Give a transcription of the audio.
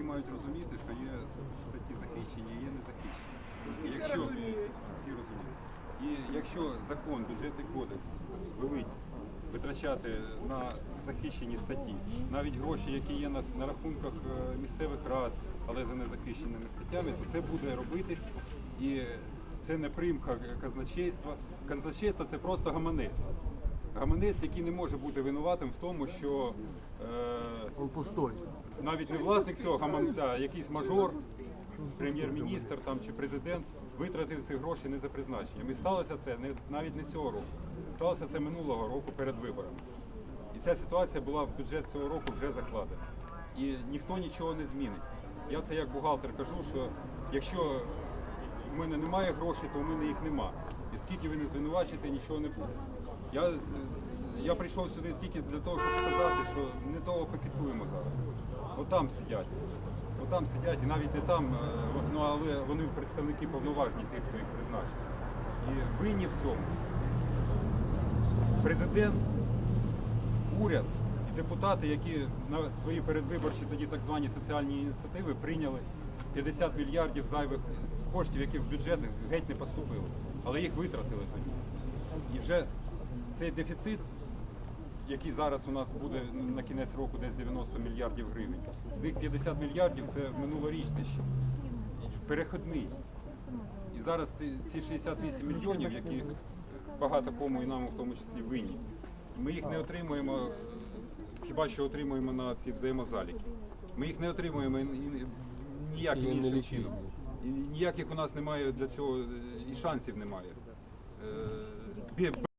всі мають розуміти, що є статті захищені, є незахищені. І якщо всі розуміють. І якщо закон, бюджетний кодекс велить витрачати на захищені статті, навіть гроші, які є на, на рахунках е, місцевих рад, але за незахищеними статтями, то це буде робитись. І це не примха казначейства. Казначейство це просто гаманець. Гаманець, який не може бути винуватим в тому, що е, пустой. Навіть не власник цього гаманця, якийсь мажор, прем'єр-міністр там чи президент витратив ці гроші не за призначенням. І сталося це не навіть не цього року. Сталося це минулого року перед виборами. І ця ситуація була в бюджет цього року вже закладена. І ніхто нічого не змінить. Я це як бухгалтер кажу, що якщо в мене немає грошей, то в мене їх нема. І скільки ви не звинувачите, нічого не буде. Я, я прийшов сюди тільки для того, щоб сказати, що не того пакетуємо зараз. Отам сидять. Отам сидять, і навіть не там, е, ну але вони представники повноважні тих, хто їх призначив. І винні в цьому. Президент, уряд і депутати, які на свої передвиборчі тоді так звані соціальні ініціативи прийняли 50 мільярдів зайвих коштів, які в бюджет геть не поступили, але їх витратили тоді. І вже цей дефіцит, який зараз у нас буде на кінець року десь 90 мільярдів гривень, з них 50 мільярдів це минулорічне ще, переходний. І зараз ці 68 мільйонів, які багато кому і нам в тому числі винні, ми їх не отримуємо, хіба що отримуємо на ці взаємозаліки. Ми їх не отримуємо ніяким іншим чином. І ніяких у нас немає для цього і шансів немає. Е,